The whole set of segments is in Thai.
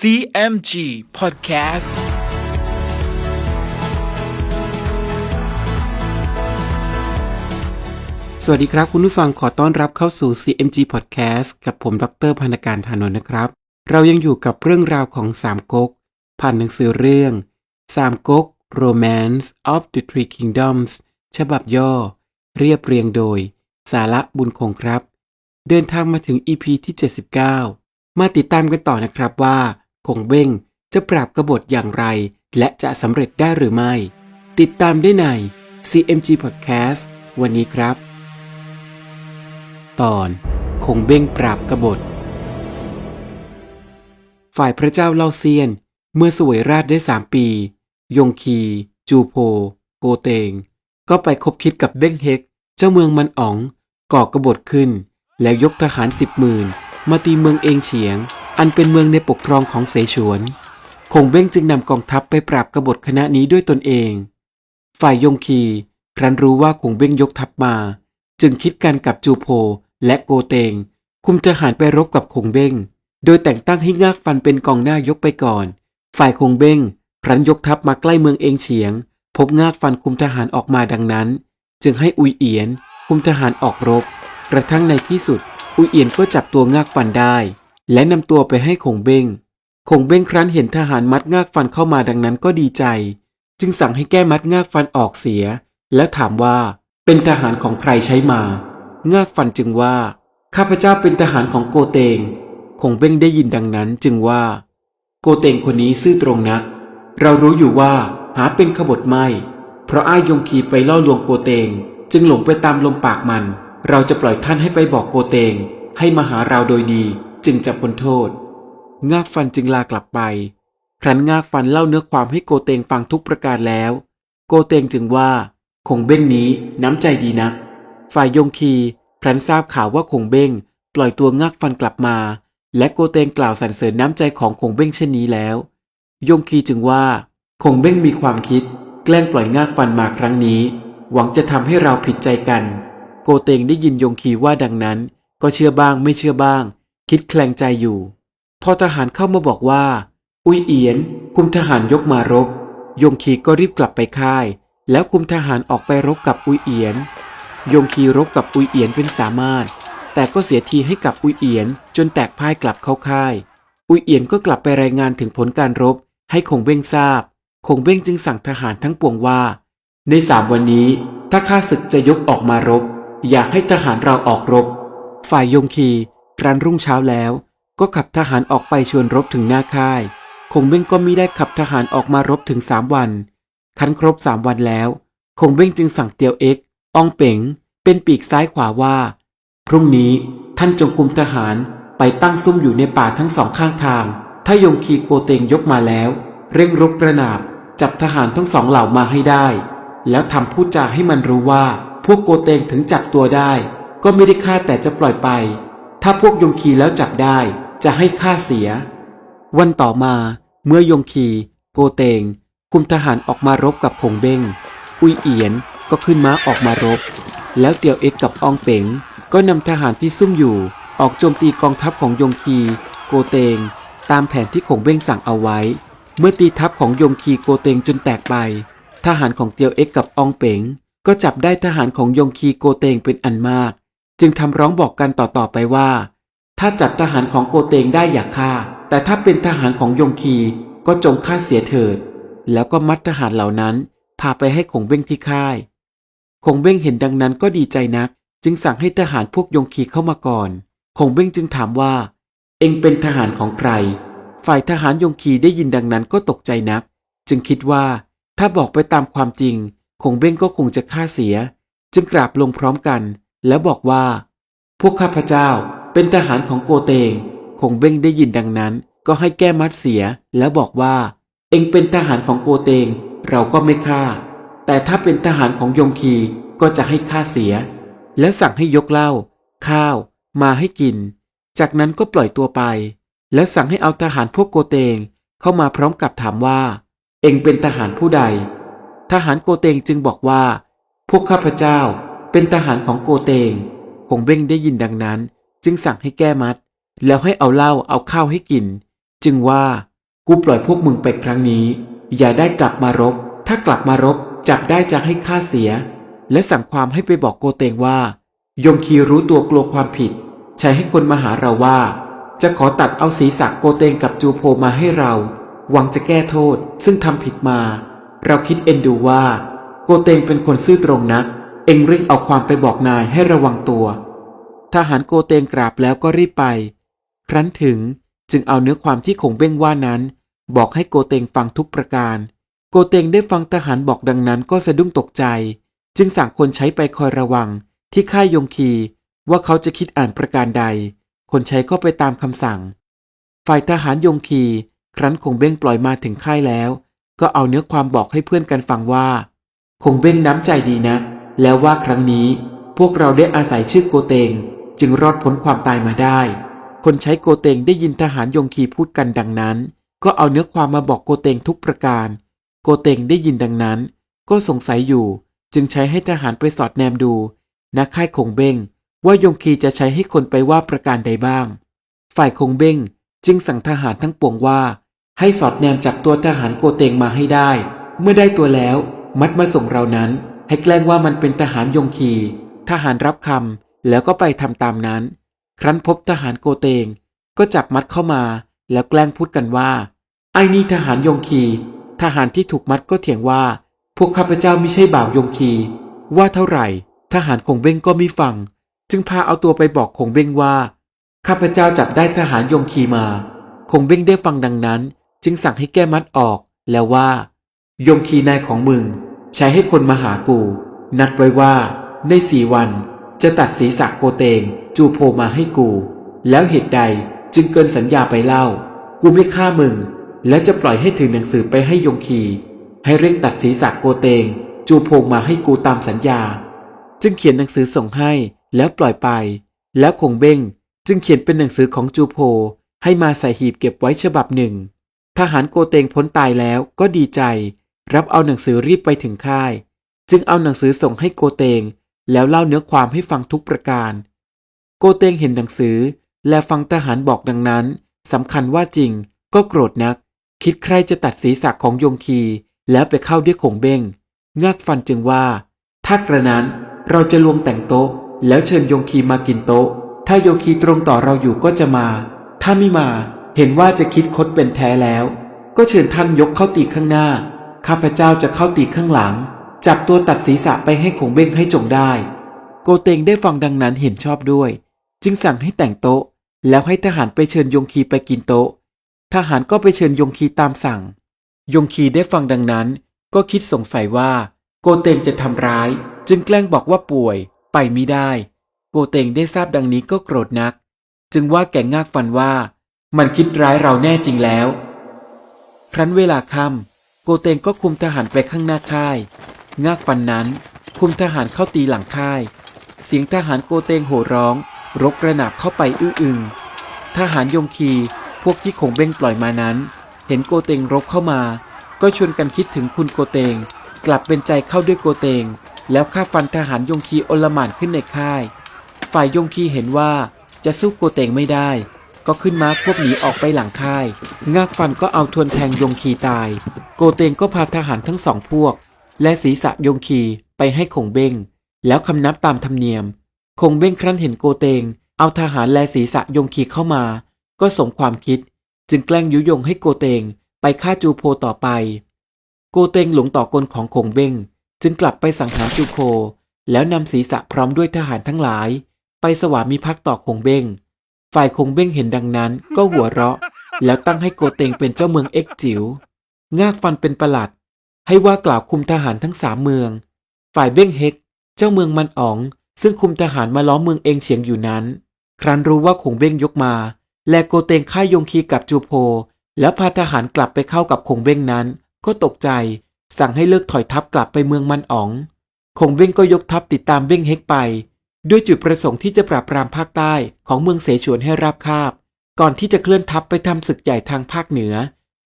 CMG Podcast สวัสดีครับ คุณผู้ฟังขอต้อนรับเข้าสู่ CMG Podcast กับผมดรพนการธานนท์นะครับ เรายังอยู่กับเรื่องราวของสามก๊กผ่านหนังสือเรื่องสามก๊ก Romance of the Three Kingdoms ฉบับย่อ เรียบเรียงโดย สาระบุญคงครับ เดินทางมาถึง EP ที่ 79 มาติดตามกันต่อนะครับว่า คงเบ้งจะปราบกบฏอย่างไร และจะสำเร็จได้หรือไม่ ติดตามได้ใน CMG Podcast วันนี้ครับ ตอนคงเบ้งปราบกบฏ ฝ่ายพระเจ้าเล่าเซียน เมื่อสวยราชได้สามปี ยงคี จูโพ โกเตง ก็ไปคบคิดกับเบ้งเฮก เจ้าเมืองมันอ๋อง ก่อกบฏขึ้น แล้วยกทหารสิบหมื่นมาตีเมืองเองเฉียง อันเป็นเมืองในปกครองของเสฉวน คงเบ้งจึงนำกองทัพไปปราบกบฏคณะนี้ด้วยตนเอง ฝ่ายยงคีครั้นรู้ว่าคงเบ้งยกทัพมา จึงคิดกันกับจูโพและโกเตง คุมทหารไปรบกับคงเบ้ง โดยแต่งตั้งให้งากฟันเป็นกองหน้ายกไปก่อน ฝ่ายคงเบ้งครั้นยกทัพมาใกล้เมืองเองเฉียง พบงากฟันคุมทหารออกมาดังนั้น จึงให้อุยเอียน คุมทหารออกรบ กระทั่งในที่สุด อุยเอียนก็จับตัวงากฟันได้ และนำตัวไปให้คงเบ้งคงเบ้งครั้นเห็นทหารมัดงากฟันเข้ามาดังนั้นก็ดีใจ จึงสั่งให้แก้มัดงากฟันออกเสีย แล้วถามว่าเป็นทหารของใครใช้มา งากฟันจึงว่า ข้าพเจ้าเป็นทหารของโกเตงคงเบ้งได้ยินดังนั้นจึงว่า โกเตงคนนี้ซื่อตรงนัก เรารู้อยู่ว่าหาเป็นขบฏไม่ เพราะอ้ายยงคีไปล่อลวงโกเตง จึงหลงไปตามลมปากมัน เราจะปล่อยท่านให้ไปบอกโกเตง ให้มาหาเราโดยดี จึงจะพ้นโทษ งากฟันจึงลากลับไปครั้นงากฟันเล่าเนื้อความให้โกเตงฟังทุกประการแล้ว โกเตงจึงว่าคงเบ้งนี้น้ำใจดีนัก ฝ่ายยงคีครั้นทราบข่าวว่าคงเบ้ง ปล่อยตัวงากฟันกลับมา และโกเตงกล่าวสรรเสริญน้ำใจของคงเบ้งเช่นนี้แล้ว ยงคีจึงว่าคงเบ้งมีความคิด แกล้งปล่อยงากฟันมาครั้งนี้ หวังจะทำให้เราผิดใจกัน โกเตงได้ยินยงคีว่าดังนั้น ก็เชื่อบ้างไม่เชื่อบ้าง คิดแคลงใจอยู่ พอทหารเข้ามาบอกว่า อุยเอียน คุมทหารยกมารบ ยงคีก็รีบกลับไปค่าย แล้วคุมทหารออกไปรบกับอุยเอียน ยงคีรบกับอุยเอียนเป็นสามารถ แต่ก็เสียทีให้กับอุยเอียน จนแตกพ่ายกลับเข้าค่าย อุยเอียนก็กลับไปรายงานถึงผลการรบ ให้คงเบ้งทราบ คงเบ้งจึงสั่งทหารทั้งปวงว่า ในสามวันนี้ ถ้าข้าศึกจะยกออกมารบ อยากให้ทหารเราออกรบ ฝ่ายยงคี ครั้นรุ่งเช้าแล้ว ก็ขับทหารออกไปชวนรบถึงหน้าค่าย คงเบ้งก็มิได้ขับทหารออกมารบถึงสามวัน คันครบสามวันแล้ว คงเบ้งจึงสั่งเตียวเอ็กอองเป๋ง เป็นปีกซ้ายขวาว่า พรุ่งนี้ท่านจงคุมทหารไปตั้งซุ่มอยู่ในป่าทั้งสองข้างทาง ถ้ายงคีโกเตงยกมาแล้ว เร่งรบกระนาบ จับทหารทั้งสองเหล่ามาให้ได้ แล้วทำพูดจาให้มันรู้ว่า พวกโกเตงถึงจับตัวได้ ก็ไม่ได้ฆ่าแต่จะปล่อยไป ถ้าพวกยงคีแล้วจับได้จะให้ฆ่าเสีย วันต่อมาเมื่อยงคี โกเตง คุมทหารออกมารบกับคงเบ้ง อุยเอียนก็ขึ้นม้าออกมารบ แล้วเตียวเอ็กกับอองเป๋ง ก็นำทหารที่ซุ่มอยู่ ออกโจมตีกองทัพของยงคี โกเตง ตามแผนที่คงเบ้งสั่งเอาไว้ เมื่อตีทัพของยงคีโกเตงจนแตกไป ทหารของเตียวเอ็กกับอองเป๋ง ก็จับได้ทหารของยงคีโกเตงเป็นอันมาก จึงทำร้องบอกกันต่อๆไปว่า ถ้าจับทหารของโกเตงได้อย่าฆ่า แต่ถ้าเป็นทหารของยงคีก็จงฆ่าเสียเถิด แล้วก็มัดทหารเหล่านั้น พาไปให้คงเบ้งที่ค่ายคงเบ้งเห็นดังนั้นก็ดีใจนัก จึงสั่งให้ทหารพวกยงคีเข้ามาก่อนคงเบ้งจึงถามว่า เองเป็นทหารของใคร ฝ่ายทหารยงคีได้ยินดังนั้นก็ตกใจนัก จึงคิดว่าถ้าบอกไปตามความจริงคงเบ้งก็คงจะฆ่าเสีย จึงกราบลงพร้อมกัน แล้วบอกว่า พวกข้าพเจ้าเป็นทหารของโกเตง คงเบ้งได้ยินดังนั้น ก็ให้แก้มัดเสีย แล้วบอกว่า เองเป็นทหารของโกเตง เราก็ไม่ฆ่า แต่ถ้าเป็นทหารของยงคีก็จะให้ฆ่าเสีย แล้วสั่งให้ยกเหล้าข้าว มาให้กิน จากนั้นก็ปล่อยตัวไป แล้วสั่งให้เอาทหารพวกโกเตงเข้ามาพร้อมกับถามว่า เองเป็นทหารผู้ใด ทหารโกเตงจึงบอกว่า พวกข้าพเจ้า เป็นทหารของโกเตง คงเบ้งได้ยินดังนั้น จึงสั่งให้แก้มัด แล้วให้เอาเหล้าเอาข้าวให้กิน จึงว่ากูปล่อยพวกมึงไปครั้งนี้ อย่าได้กลับมารบ ถ้ากลับมารบจับได้จะให้ค่าเสีย และสั่งความให้ไปบอกโกเตงว่า ยงคีรู้ตัวกลัวความผิด ใช้ให้คนมาหาเราว่า จะขอตัดเอาศีรษะโกเตงกับจูโพมาให้เรา หวังจะแก้โทษซึ่งทำผิดมา เราคิดเอ็นดูว่า โกเตงเป็นคนซื่อตรงนัก อ็งรีบเอาความไปบอกนายให้ระวังตัว ทหารโกเตงกราบแล้วก็รีบไป ครั้นถึงจึงเอาเนื้อความที่คงเบ้งว่านั้น บอกให้โกเตงฟังทุกประการ โกเตงได้ฟังทหารบอกดังนั้นก็สะดุ้งตกใจ จึงสั่งคนใช้ไปคอยระวัง ที่ค่ายยงคีว่าเขาจะคิดอ่านประการใด คนใช้ก็ไปตามคำสั่ง ฝ่ายทหารยงคี ครั้นคงเบ้งปล่อยมาถึงค่ายแล้ว ก็เอาเนื้อความบอกให้เพื่อนกันฟังว่า คงเบ้งน้ำใจดีนะ แล้วว่าครั้งนี้พวกเราได้อาศัยชื่อโกเตง จึงรอดพ้นความตายมาได้ คนใช้โกเตงได้ยินทหารยงคีพูดกันดังนั้น ก็เอาเนื้อความมาบอกโกเตงทุกประการ โกเตงได้ยินดังนั้น ก็สงสัยอยู่ จึงใช้ให้ทหารไปสอดแนมดูณค่ายคงเบ้งว่ายงคีจะใช้ให้คนไปว่าประการใดบ้าง ฝ่ายคงเบ้งจึงสั่งทหารทั้งปวงว่า ให้สอดแนมจับตัวทหารโกเตงมาให้ได้ เมื่อได้ตัวแล้ว มัดมาส่งเรานั้น ให้แกล้งว่ามันเป็นทหารยงคี ทหารรับคำแล้วก็ไปทำตามนั้น ครั้นพบทหารโกเตง ก็จับมัดเข้ามา แล้วแกล้งพูดกันว่า ไอ้นี่ทหารยงคี ทหารที่ถูกมัดก็เถียงว่า พวกข้าพเจ้าไม่ใช่บ่าวยงคี ว่าเท่าไหร่ ทหารคงเบ้งก็ไม่ฟัง จึงพาเอาตัวไปบอกคงเบ้งว่า ข้าพเจ้าจับได้ทหารยงคีมา คงเบ้งได้ฟังดังนั้น จึงสั่งให้แก้มัดออกแล้วว่า ยงคีนายของมึง ใช้ให้คนมาหากู นัดไว้ว่า ในสี่วันจะตัดศีรษะโกเตง จูโพมาให้กู แล้วเหตุใดจึงเกินสัญญาไปเล่า กูไม่ฆ่ามึง และจะปล่อยให้ถือหนังสือไปให้ยงคี ให้เร่งตัดศีรษะโกเตง จูโพมาให้กูตามสัญญา จึงเขียนหนังสือส่งให้แล้วปล่อยไป แล้วคงเบ้ง จึงเขียนเป็นหนังสือของจูโพ ให้มาใส่หีบเก็บไว้ฉบับหนึ่ง ทหารโกเตงพ้นตายแล้วก็ดีใจ รับเอาหนังสือรีบไปถึงค่าย จึงเอาหนังสือส่งให้โกเตง แล้วเล่าเนื้อความให้ฟังทุกประการ โกเตงเห็นหนังสือ และฟังทหารบอกดังนั้นสำคัญว่าจริง ก็โกรธนัก คิดใครจะตัดศีรษะของยงคี แล้วไปเข้าด้วยคงเบ้งงากฟันจึงว่า ถ้ากระนั้นเราจะลวงแต่งโต๊ะ แล้วเชิญยงคีมากินโต๊ะ ถ้าโยคีตรงต่อเราอยู่ก็จะมา ถ้าไม่มาเห็นว่าจะคิดคดเป็นแท้แล้ว ก็เชิญท่านยกเข้าตีข้างหน้า ข้าพเจ้าจะเข้าตีข้างหลัง จับตัวตัดศีรษะไปให้คงเบ้งให้จงได้ โกเตงได้ฟังดังนั้นเห็นชอบด้วย จึงสั่งให้แต่งโต๊ะ แล้วให้ทหารไปเชิญยงคีไปกินโต๊ะ ทหารก็ไปเชิญยงคีตามสั่ง ยงคีได้ฟังดังนั้น ก็คิดสงสัยว่า โกเตงจะทำร้าย จึงแกล้งบอกว่าป่วย ไปไมิได้ โกเตงได้ทราบดังนี้ก็โกรธนัก จึงว่าแก่งากฟันว่า มันคิดร้ายเราแน่จริงแล้ว ครั้นเวลาค่ำ โกเตงก็คุมทหารไปข้างหน้าค่าย งากฟันนั้น คุมทหารเข้าตีหลังค่าย เสียงทหารโกเตงโห่ร้อง รบกระหนาบเข้าไปอื้ออึง ทหารยงคีพวกที่คงเบ้งปล่อยมานั้น เห็นโกเตงรบเข้ามา ก็ชวนกันคิดถึงคุณโกเตง กลับเป็นใจเข้าด้วยโกเตง แล้วฆ่าฟันทหารยงคีโอลหม่านขึ้นในค่าย ฝ่ายยงคีเห็นว่าจะสู้โกเตงไม่ได้ ก็ขึ้นม้าควบหนีออกไปหลังค่าย งากฟันก็เอาทวนแทงยงคีตาย โกเตงก็พาทหารทั้งสองพวก และศีรษะยงคีไปให้คงเบ้ง แล้วคำนับตามธรรมเนียม คงเบ้งครั้นเห็นโกเตง เอาทหารและศีรษะยงคีเข้ามา ก็สมความคิด จึงแกล้งยุยงให้โกเตงไปฆ่าจูโพต่อไป โกเตงหลงต่อกลของคงเบ้ง จึงกลับไปสังหารจูโพแล้วนำศีรษะพร้อมด้วยทหารทั้งหลาย ไปสวามิภักดิ์ต่อคงเบ้ง ฝ่ายคงเบ้งเห็นดังนั้นก็หัวเราะ แล้วตั้งให้โกเตงเป็นเจ้าเมืองเอ็กจิ๋วงากฟันเป็นประหลัด ให้ว่ากล่าวคุมทหารทั้งสามเมือง ฝ่ายเบ้งเฮก เจ้าเมืองมันอ๋อง ซึ่งคุมทหารมาล้อมเมืองเองเฉียงอยู่นั้น ครั้นรู้ว่าคงเบ้งยกมา และโกเตงฆ่ายงคีกับจูโพ แล้วพาทหารกลับไปเข้ากับคงเบ้งนั้น ก็ตกใจ สั่งให้เลิกถอยทัพกลับไปเมืองมันอ๋องคงเบ้งก็ยกทัพติดตามเบ้งเฮกไป ด้วยจุดประสงค์ที่จะปราบปรามภาคใต้ของเมืองเสฉวนให้ราบคาบ ก่อนที่จะเคลื่อนทัพไปทำศึกใหญ่ทางภาคเหนือ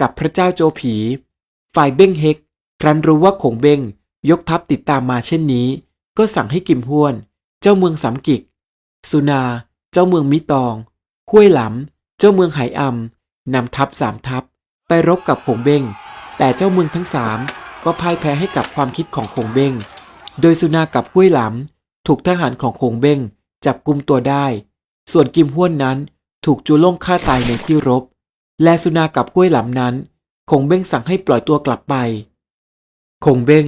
กับพระเจ้าโจผี ฝ่ายเบ้งเฮก ครั้นรู้ว่าคงเบ้งยกทัพติดตามมาเช่นนี้ ก็สั่งให้กิมห้วน เจ้าเมืองสำกิก สุนา เจ้าเมืองมิตอง ห้วยหลำ เจ้าเมืองไหอำนำทัพสามทัพ ไปรบกับคงเบ้ง แต่เจ้าเมืองทั้งสามก็พ่ายแพ้ให้กับความคิดของคงเบ้ง โดยสุนากับห้วยหลำ ถูกทหารของคงเบ้งจับกุมตัวได้ ส่วนกิมห้วนนั้นถูกจูล่งฆ่าตายในที่รบ และสุนากับห้วยหลำนั้น คงเบ้งสั่งให้ปล่อยตัวกลับไป คงเบ้ง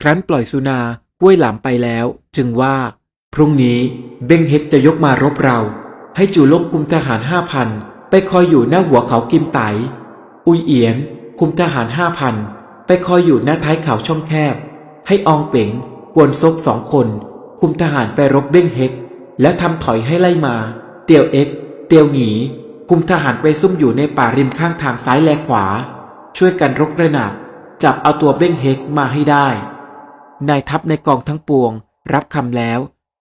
ครั้นปล่อยสุนาห้วยหลำไปแล้ว จึงว่า พรุ่งนี้เบ้งเฮกจะยกมารบเรา ให้จูล่งคุมทหารห้าพันไปคอยอยู่หน้าหัวเขากิมไต อุยเอียน คุมทหารห้าพันไปคอยอยู่หน้าท้ายเขาช่องแคบ ให้อองเป๋งกวนซกสองคน คุมทหารไปรบเบ้งเฮก แล้วทำถอยให้ไล่มา เตียวเอ็ก เตียวหนีคุมทหารไปซุ่มอยู่ในป่าริมข้างทางซ้ายและขวา ช่วยกันรกระหนาบจับเอาตัวเบ้งเฮกมาให้ได้ นายทัพในกองทั้งปวง รับคำแล้ว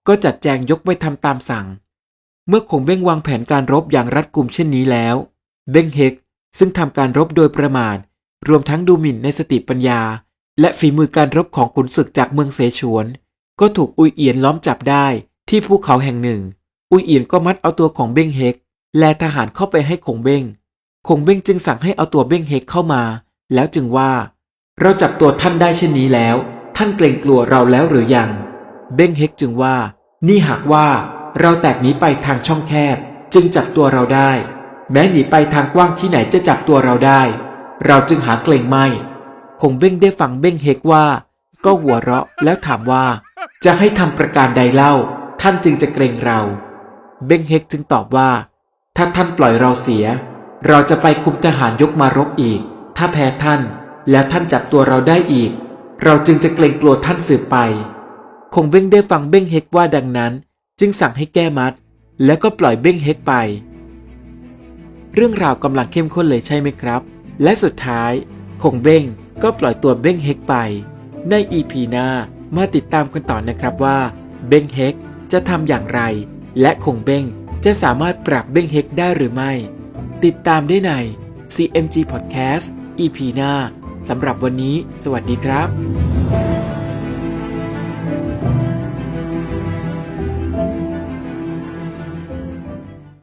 ก็จัดแจงยกไปทำตามสั่ง เมื่อคงเบ้งวางแผนการรบอย่างรัดกุมเช่นนี้แล้ว เบ้งเฮกซึ่งทำการรบโดยประมาทรวมทั้งดูหมิ่นในสติปัญญา และฝีมือการรบของขุนศึกจากเมืองเสฉวน ก็ถูกอุยเอียนล้อมจับได้ที่ภูเขาแห่งหนึ่ง อุยเอียนก็มัดเอาตัวของเบ้งเฮก และทหารเข้าไปให้คงเบ้งคงเบ้งจึงสั่งให้เอาตัวเบ้งเฮกเข้ามา แล้วจึงว่า เราจับตัวท่านได้เช่นนี้แล้ว ท่านเกรงกลัวเราแล้วหรือยัง เบ้งเฮกจึงว่า นี่หากว่าเราแตกหนีไปทางช่องแคบ จึงจับตัวเราได้ แม้หนีไปทางกว้างที่ไหนจะจับตัวเราได้ เราจึงหาเกรงไม่คงเบ้งได้ฟังเบ้งเฮกว่า ก็หัวเราะแล้วถามว่า จะให้ทำประการใดเล่า ท่านจึงจะเกรงเรา เบ้งเฮกจึงตอบว่า ถ้าท่านปล่อยเราเสีย เราจะไปคุมทหารยกมารบอีก ถ้าแพ้ท่าน แล้วท่านจับตัวเราได้อีก เราจึงจะเกรงกลัวท่านสืบไป คงเบ้งได้ฟังเบ้งเฮกว่าดังนั้น จึงสั่งให้แก้มัด แล้วก็ปล่อยเบ้งเฮกไป เรื่องราวกำลังเข้มข้นเลยใช่ไหมครับ และสุดท้ายคงเบ้งก็ปล่อยตัวเบ้งเฮกไป ในอีพีหน้า มาติดตามกันต่อนะครับว่า เบ้งเฮกจะทำอย่างไร และคงเบ้งจะสามารถปรับเบ้งเฮกได้หรือไม่ ติดตามได้ใน CMG Podcast EP หน้าสำหรับวันนี้ สวัสดีครับ